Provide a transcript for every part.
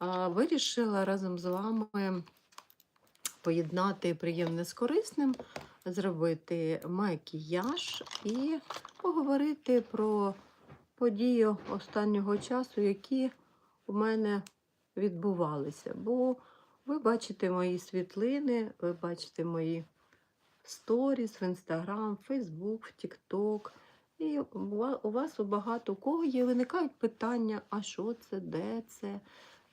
вирішила разом з вами поєднати приємне з корисним, зробити макіяж і поговорити про події останнього часу, які у мене відбувалися. Бо ви бачите мої світлини, ви бачите мої сторіс в Інстаграм, Фейсбук, Тікток. І у вас у багато кого є виникають питання: а що це, де це,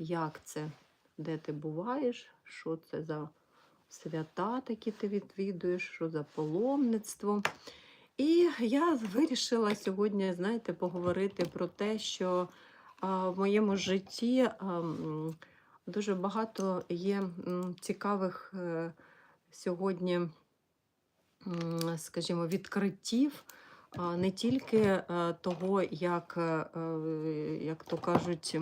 як це, де ти буваєш, що це за свята такі ти відвідуєш, що за паломництво. І я вирішила сьогодні, знаєте, поговорити про те, що в моєму житті дуже багато є цікавих е, сьогодні, скажімо, відкриттів. Не тільки е, того, як, е, як то кажуть,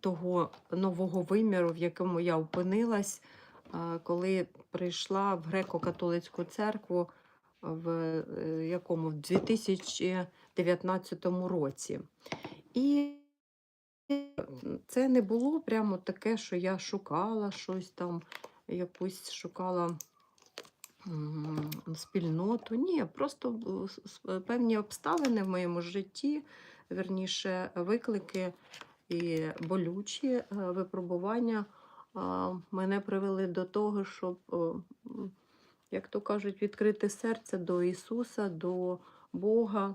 того нового виміру, в якому я опинилась, коли прийшла в греко-католицьку церкву в е, якому в 2019 році. І це не було прямо таке, що я шукала щось там, якусь шукала спільноту. Ні, просто певні обставини в моєму житті, верніше, виклики і болючі е, випробування мене привели до того, щоб, як то кажуть, відкрити серце до Ісуса, до Бога,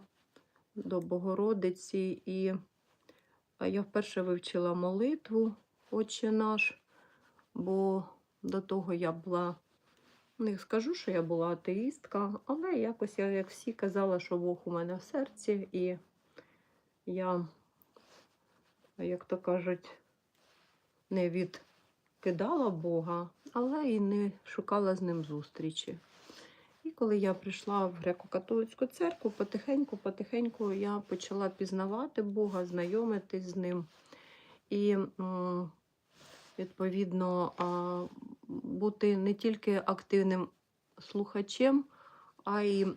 до Богородиці. І я вперше вивчила молитву Отче наш, бо до того я була, не скажу, що я була атеїстка, але якось я, як всі, казала, що Бог у мене в серці, і я, як то кажуть, не відкидала Бога, але і не шукала з ним зустрічі. І коли я прийшла в греко-католицьку церкву, потихеньку, потихеньку я почала пізнавати Бога, знайомитись з ним. І, відповідно, бути не тільки активним слухачем, а й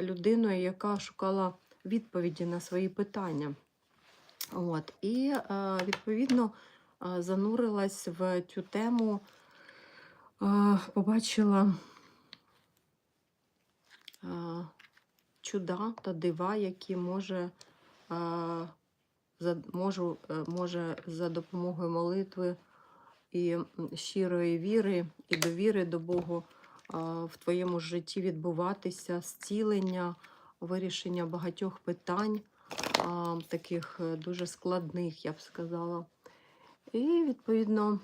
людиною, яка шукала відповіді на свої питання. От. І е, відповідно е, занурилась в цю тему, е, побачила чуда та дива, які може, за, можу, може за допомогою молитви і щирої віри і довіри до Богу в твоєму житті відбуватися, зцілення, вирішення багатьох питань таких е, дуже складних, я б сказала. І, відповідно,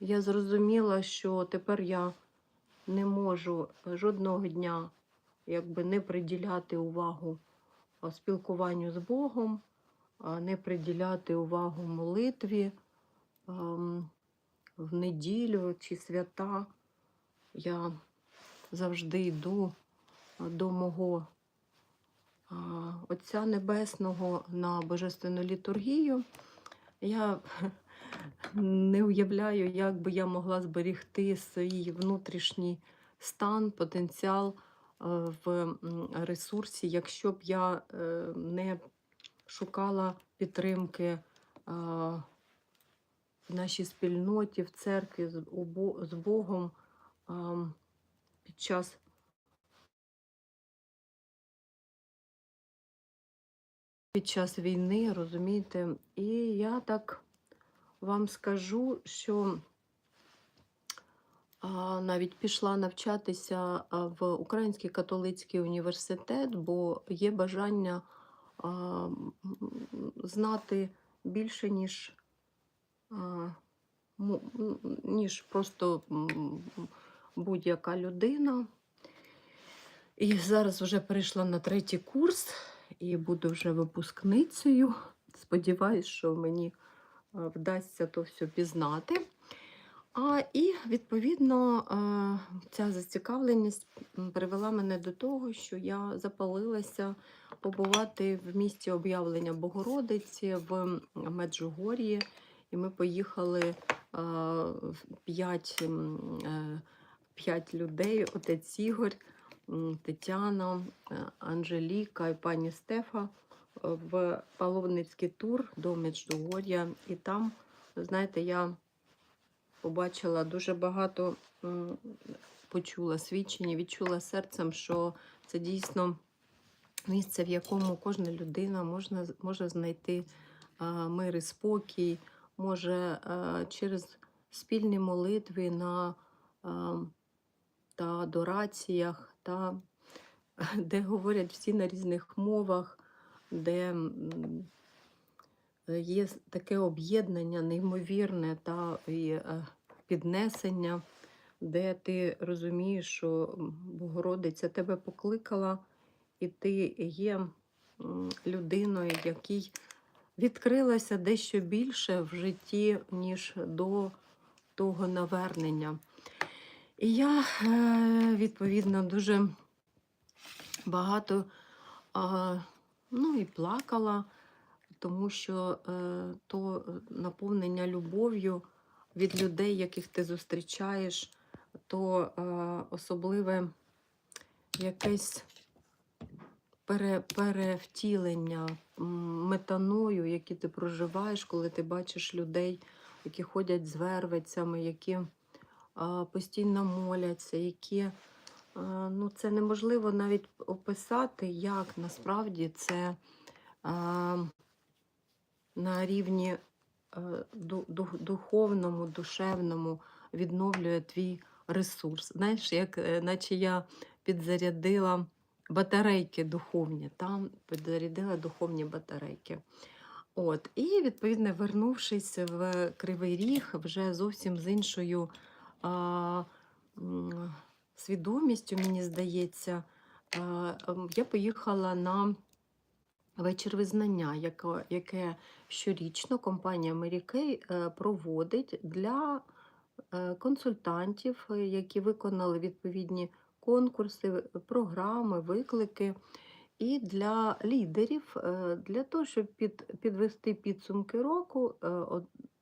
я зрозуміла, що тепер я не можу жодного дня якби не приділяти увагу спілкуванню з Богом, не приділяти увагу молитві в неділю чи свята. Я завжди йду до мого Отця Небесного на Божественну літургію. Я не уявляю, як би я могла зберігти свій внутрішній стан, потенціал е, в ресурсі, якщо б я е, не шукала підтримки в нашій спільноті, в церкві з, Богом під час під час війни, розумієте? І я так вам скажу, що навіть пішла навчатися в Український католицький університет, бо є бажання знати більше, ніж, ніж просто будь-яка людина. І зараз вже перейшла на третій курс і буду вже випускницею. Сподіваюсь, що мені е, вдасться то все пізнати. А, і, відповідно, е, ця зацікавленість привела мене до того, що я запалилася побувати в місті об'явлення Богородиці в Меджугор'ї. І ми поїхали е, в п'ять, п'ять людей, отець Ігор, Тетяна, е, Анжеліка і пані Стефа. в паломницький тур до Меджугор'я, і там, знаєте, я побачила дуже багато, почула свідчення, відчула серцем, що це дійсно місце, в якому кожна людина можна, може знайти а, мир і спокій, може через спільні молитви на а, та адораціях, та, де говорять всі на різних мовах, де є таке об'єднання неймовірне та і е, піднесення, де ти розумієш, що Богородиця тебе покликала, і ти є людиною, якій відкрилося дещо більше в житті, ніж до того навернення. І я, е, відповідно, дуже багато ну, і плакала, тому що е, то наповнення любов'ю від людей, яких ти зустрічаєш, то е, особливе якесь пере, перевтілення метаною, які ти проживаєш, коли ти бачиш людей, які ходять з вервицями, які постійно моляться, які ну, це неможливо навіть описати, як насправді це на рівні е, ду- ду- духовному, душевному відновлює твій ресурс. Знаєш, як е, наче я підзарядила батарейки духовні, там підзарядила духовні батарейки. От, і відповідно, вернувшись в Кривий Ріг, вже зовсім з іншою свідомістю, мені здається, ем, я поїхала на вечір визнання, яке, щорічно компанія е, проводить для е, консультантів, е, які виконали відповідні конкурси, програми, виклики. І для лідерів, е, для того, щоб під, підвести підсумки року,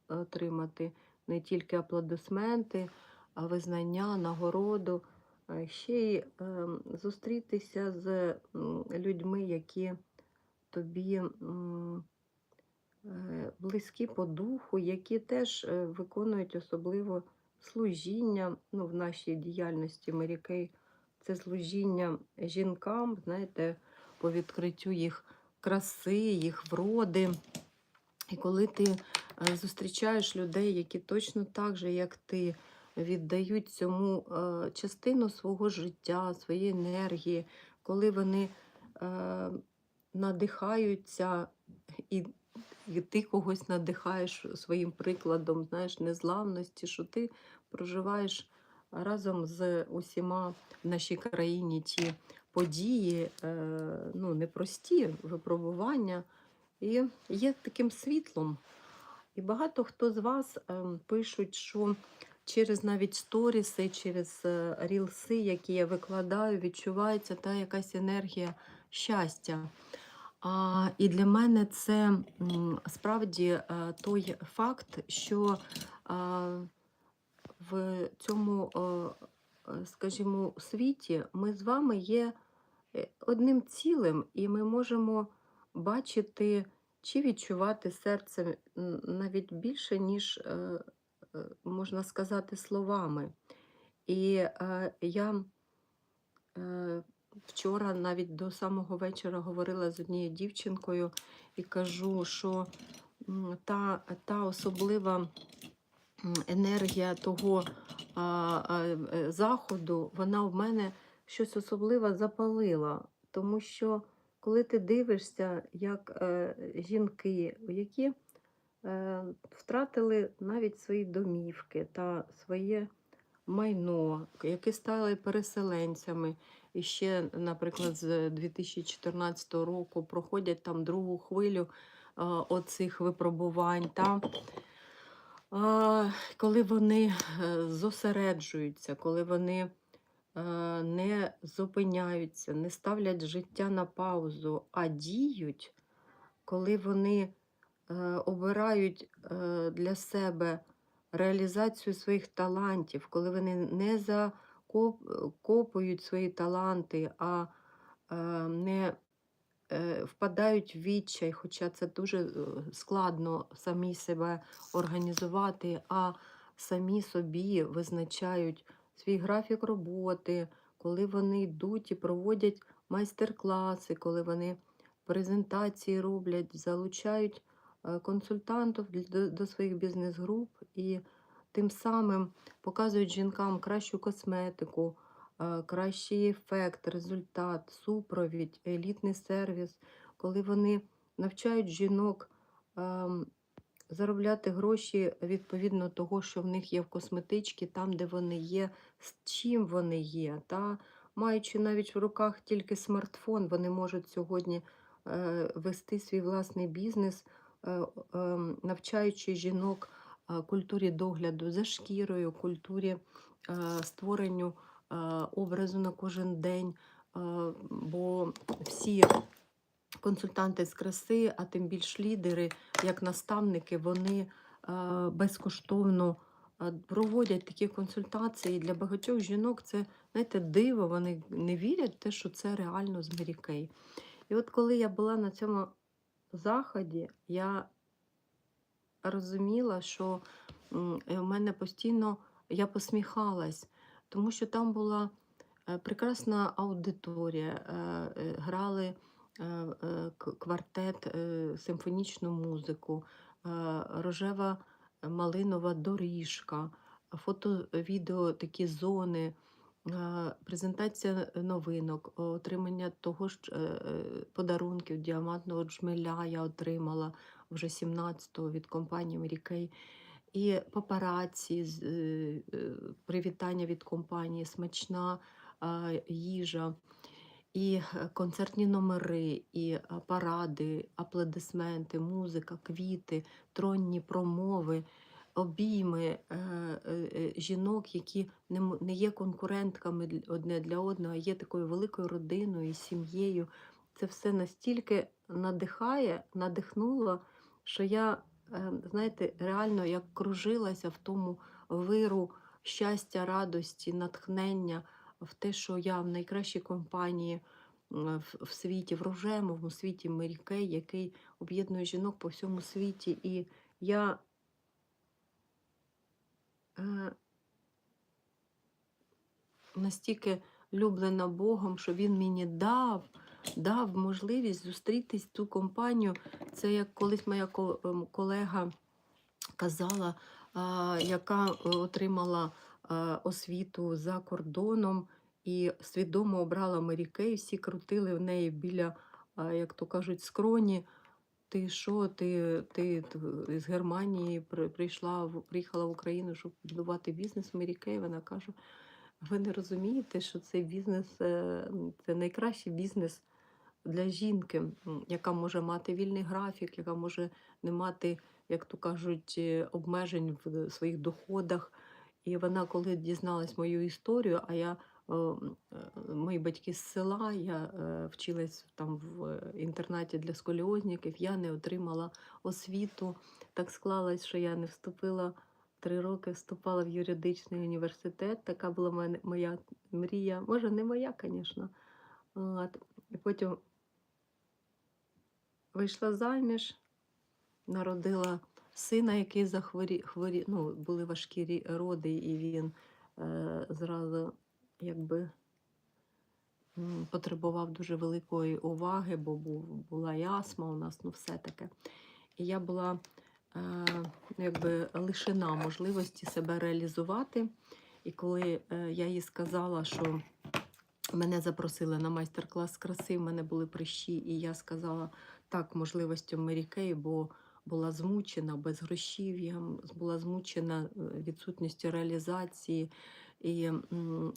отримати не тільки аплодисменти, визнання, нагороду, ще й ем, зустрітися з людьми, які тобі е, близькі по духу, які теж е, виконують особливо служіння ну, в нашій діяльності Мерікей. Це служіння жінкам, знаєте, по відкриттю їх краси, їх вроди. І коли ти е, зустрічаєш людей, які точно так же, як ти, віддають цьому е, частину свого життя, своєї енергії, коли вони е, надихаються і, і ти когось надихаєш своїм прикладом, знаєш, незламності, що ти проживаєш разом з усіма в нашій країні ті події, е, ну, непрості випробування, і є таким світлом. І багато хто з вас ем, пишуть, що через навіть сторіси, через е, рілси, які я викладаю, відчувається та якась енергія щастя. А, і для мене це справді е, той факт, що а, в цьому, е, скажімо, світі ми з вами є одним цілим, і ми можемо бачити чи відчувати серцем навіть більше, ніж можна сказати словами. І е, я е, вчора навіть до самого вечора говорила з однією дівчинкою і кажу, що та, та особлива енергія того а, е, заходу, вона в мене щось особливе запалила. Тому що коли ти дивишся, як е, жінки, які е, втратили навіть свої домівки та своє майно, які стали переселенцями, і ще, наприклад, з 2014 року проходять там другу хвилю а, оцих випробувань. Та, коли вони е, зосереджуються, коли вони е, не зупиняються, не ставлять життя на паузу, а діють, коли вони е, обирають е, для себе реалізацію своїх талантів, коли вони не закопують свої таланти, а е, не е, впадають в відчай, хоча це дуже е, складно самі себе організувати, а самі собі визначають свій графік роботи, коли вони йдуть і проводять майстер-класи, коли вони презентації роблять, залучають е, консультантів до, своїх бізнес-груп і тим самим показують жінкам кращу косметику, е, кращий ефект, результат, супровідь, елітний сервіс, коли вони навчають жінок ем, заробляти гроші відповідно того, що в них є в косметичці, там, де вони є, з чим вони є. Та маючи навіть в руках тільки смартфон, вони можуть сьогодні е, вести свій власний бізнес, е, навчаючи жінок е, культурі догляду за шкірою, культурі е, створенню е, образу на кожен день. е, Бо всі консультанти з краси, а тим більш лідери, як наставники, вони е, безкоштовно е, проводять такі консультації. Для багатьох жінок це знаєте, диво, вони не вірять в те, що це реально з Мері Кей. І от коли я була на цьому заході, я розуміла, що е, в мене постійно я посміхалась, тому що там була е, прекрасна аудиторія, е, грали квартет, симфонічну музику, рожева малинова доріжка, фото, відео, такі зони. Презентація новинок, отримання того ж е, е, подарунків діамантного джмеля я отримала вже 17-го від компанії Kay. І папараці, е, привітання від компанії, смачна їжа, і концертні номери, і паради, аплодисменти, музика, квіти, тронні промови, обійми е, е, е, жінок, які не, є конкурентками одне для одного, а є такою великою родиною і сім'єю. Це все настільки надихає, надихнуло, що я, знаєте, реально як кружилася в тому виру щастя, радості, натхнення в те, що я в найкращій компанії в, світі, в рожевому світі Мері Кей, який об'єднує жінок по всьому світі. І я настільки люблена Богом, що Він мені дав, дав можливість зустрітись цю компанію. Це як колись моя ем, колега казала, яка е, отримала освіту за кордоном і свідомо обрала Мері Кей, всі крутили в неї біля, як то кажуть, скроні. Ти що, ти, ти, з Германії при- прийшла, в- приїхала в Україну, щоб будувати бізнес Мері Кей? Вона каже, ви не розумієте, що цей бізнес е, це найкращий бізнес для жінки, яка може мати вільний графік, яка може не мати, як то кажуть, е, обмежень в своїх доходах. І вона, коли дізналась мою історію, а я мої батьки з села, я вчилась там в інтернаті для сколіозників, я не отримала освіту. Так склалось, що я не вступила три роки, вступала в юридичний університет. Така була моя мрія. Може, не моя, звісно. Потім вийшла заміж, народила сина, який захворі, хворі, ну, були важкі роди, і він е, зразу якби потребував дуже великої уваги, бо була і астма у нас, ну все таке. І я була е, якби лишена можливості себе реалізувати. І коли е, я їй сказала, що мене запросили на майстер-клас краси, в мене були прищі, і я сказала так можливостю Мері Кей, бо була змучена безгрошів'ям, була змучена е, відсутністю реалізації. І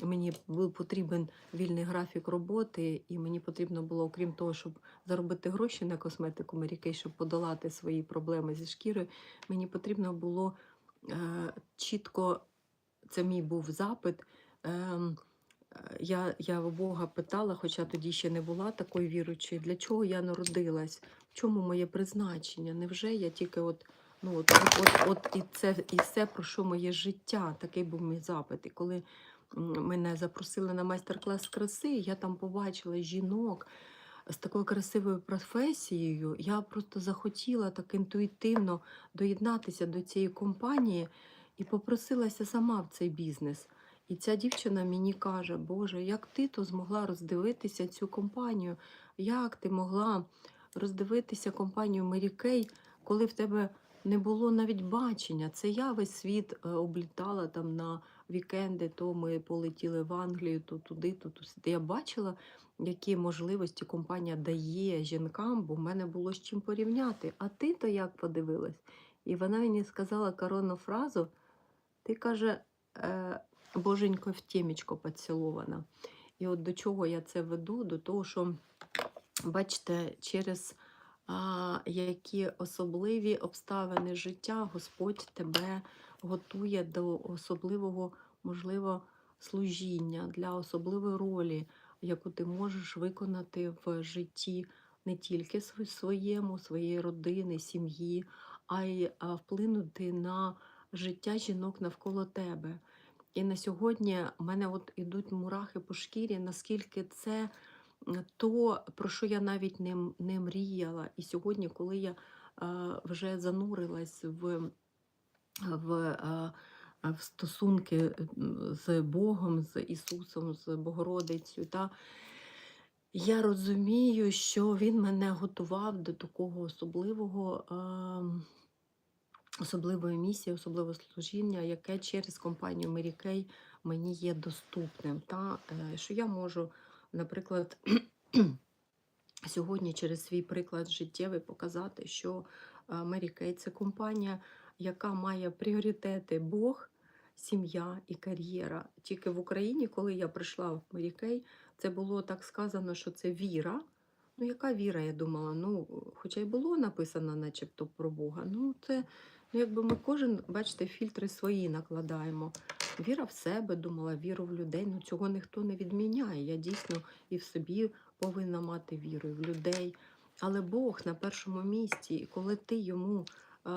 мені був потрібен вільний графік роботи, і мені потрібно було, окрім того, щоб заробити гроші на косметику Мерікей, щоб подолати свої проблеми зі шкірою, мені потрібно було е, чітко, це мій був запит. Е, Я, я Бога питала, хоча тоді ще не була такою віручою, для чого я народилась, в чому моє призначення? Невже я тільки от, ну от, от, от, от і це і все про що моє життя? Такий був мій запит. І коли мене запросили на майстер-клас краси, я там побачила жінок, з такою красивою професією. Я просто захотіла так інтуїтивно доєднатися до цієї компанії і попросилася сама в цей бізнес. І ця дівчина мені каже: Боже, як ти то змогла роздивитися цю компанію? Як ти могла роздивитися компанію Мері Кей, коли в тебе не було навіть бачення? Це я весь світ е, облітала там на вікенди, то ми полетіли в Англію, то туди, то туди. Я бачила, які можливості компанія дає жінкам, бо в мене було з чим порівняти. А ти то як подивилась? І вона мені сказала коронну фразу: ти каже, е, боженько в тімечко поцілована. І от до чого я це веду? До того, що, бачите, через які особливі обставини життя Господь тебе готує до особливого, можливо, служіння, для особливої ролі, яку ти можеш виконати в житті не тільки своєму, своєї родини, сім'ї, а й вплинути на життя жінок навколо тебе. І на сьогодні в мене от ідуть мурахи по шкірі, наскільки це то, про що я навіть не, не мріяла. І сьогодні, коли я вже занурилась в, в, в стосунки з Богом, з Ісусом, з Богородицею, та, я розумію, що Він мене готував до такого особливого. особливої місії, особливого служіння, яке через компанію Kay мені є доступним. Та, е, що я можу, наприклад, сьогодні через свій приклад життєвий показати, що е, Mary – це компанія, яка має пріоритети Бог, сім'я і кар'єра. Тільки в Україні, коли я прийшла в Mary Kay, це було так сказано, що це віра. Ну, яка віра, я думала, ну, хоча й було написано, начебто, про Бога. Ну, це Ну, якби ми кожен, бачите, фільтри свої накладаємо. Віра в себе, думала, віру в людей. Ну цього ніхто не відміняє. Я дійсно і в собі повинна мати віру, і в людей. Але Бог на першому місці, і коли ти йому е,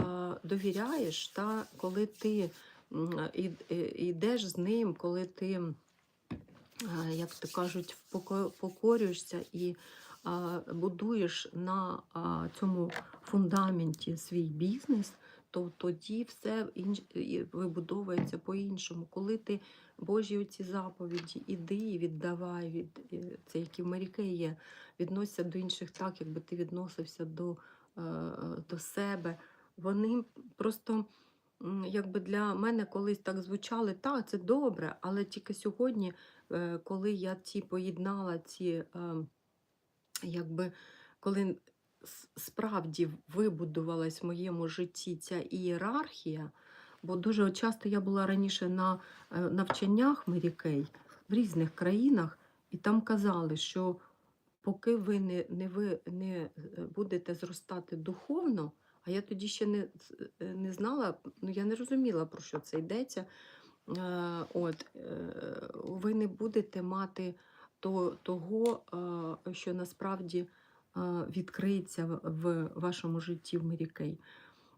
довіряєш, та коли ти і- і- йдеш з ним, коли ти, е, як то кажуть, поко- покорюєшся і а, будуєш на а, цьому фундаменті свій бізнес, то тоді все інш... вибудовується по-іншому. Коли ти Божі ці заповіді, іди і віддавай від е, це, які в Маріке є, відносяться до інших так, якби ти відносився до, е, е, до себе. Вони просто. Якби для мене колись так звучали, так, це добре, але тільки сьогодні, коли я ці поєднала ці, е, якби коли справді вибудувалась в моєму житті ця ієрархія, бо дуже часто я була раніше на е, навчаннях Мерікей в різних країнах, і там казали, що поки ви не, не, ви не е, будете зростати духовно, а я тоді ще не, е, не знала, ну я не розуміла, про що це йдеться. От, ви не будете мати то, того, що насправді відкриється в- вашому житті в Мірікей.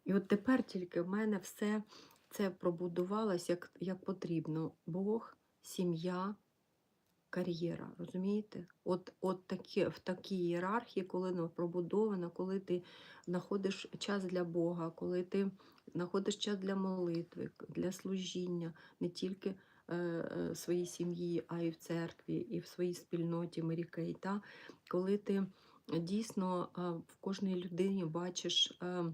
І от тепер тільки в мене все це пробудувалось як, як потрібно. Бог, сім'я, кар'єра. Розумієте? От, от такі, в такій ієрархії, коли воно пробудовано, коли ти знаходиш час для Бога, коли ти знаходиш час для молитви, для служіння, не тільки е, е, своїй сім'ї, а й в церкві, і в своїй спільноті Мерікей. Коли ти дійсно е, в кожній людині бачиш. е,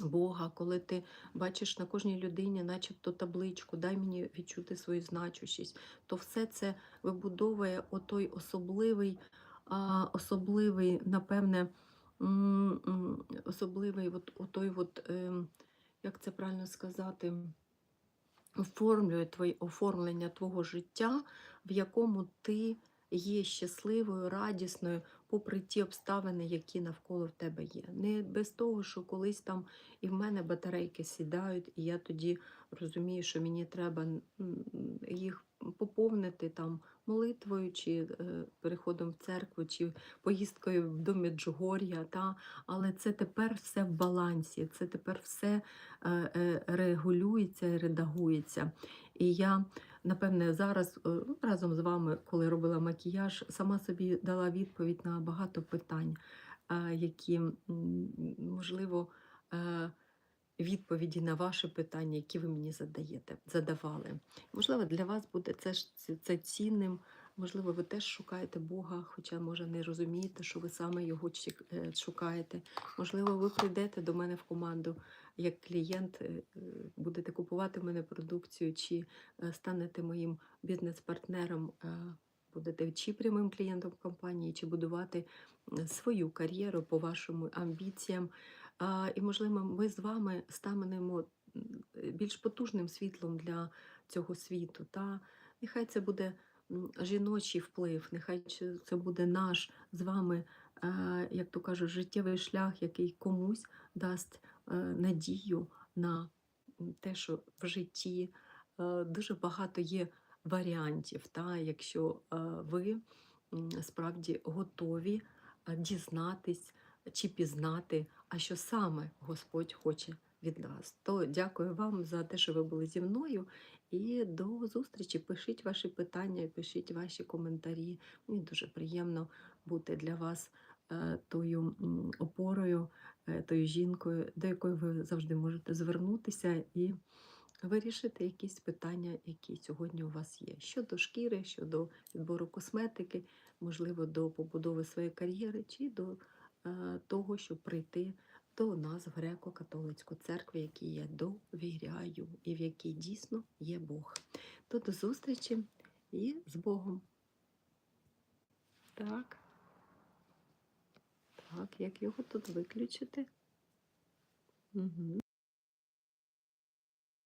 Бога, коли ти бачиш на кожній людині, начебто табличку, дай мені відчути свою значущість, то все це вибудовує отой особливий, особливий, напевне, особливий от, отой, от, як це правильно сказати, оформлює твоє оформлення твого життя, в якому ти є щасливою, радісною, попри ті обставини, які навколо в тебе є. Не без того, що колись там і в мене батарейки сідають, і я тоді розумію, що мені треба їх поповнити там молитвою, чи е, переходом в церкву, чи поїздкою до Меджугор'я. Та? Але це тепер все в балансі, це тепер все е, е, регулюється редагується. І я напевне, зараз е, ну, разом з вами, коли робила макіяж, сама собі дала відповідь на багато питань, е, які, можливо, е, відповіді на ваші питання, які ви мені задаєте, задавали. Можливо, для вас буде це, це, цінним. Можливо, ви теж шукаєте Бога, хоча, може, не розумієте, що ви саме його шукаєте. Можливо, ви прийдете до мене в команду як клієнт, е, будете купувати в мене продукцію, чи е, станете моїм бізнес-партнером, е, будете чи прямим клієнтом компанії, чи будувати свою кар'єру по вашим амбіціям. І, можливо, ми з вами станемо більш потужним світлом для цього світу. Та нехай це буде жіночий вплив, нехай це буде наш з вами, як то кажуть, життєвий шлях, який комусь дасть надію на те, що в житті е, дуже багато є варіантів. Та, якщо е, ви справді готові е, дізнатись чи пізнати, а що саме Господь хоче від нас. То дякую вам за те, що ви були зі мною. І до зустрічі. Пишіть ваші питання, пишіть ваші коментарі. Мені дуже приємно бути для вас е, тою опорою, е, тою жінкою, до якої ви завжди можете звернутися і вирішити якісь питання, які сьогодні у вас є. Щодо шкіри, щодо відбору косметики, можливо, до побудови своєї кар'єри, чи до е, того, щоб прийти до нас в греко-католицьку церкву, якій я довіряю і в якій дійсно є Бог. То до зустрічі і з Богом. Так. Так, як його тут виключити? Угу.